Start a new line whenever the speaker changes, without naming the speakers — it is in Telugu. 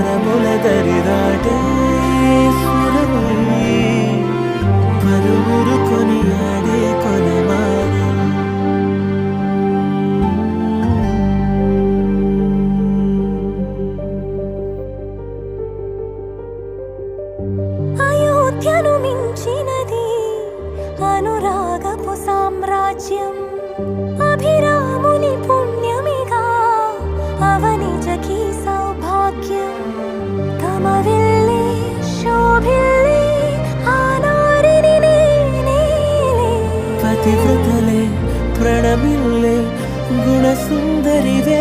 తరముల దరిదాటే పరువురు పలువురు కొనియాడే కొలమానం
అయోధ్యను మించినది అనురాగపు సామ్రాజ్యం.
పతివ్రతలే ప్రణమిల్లే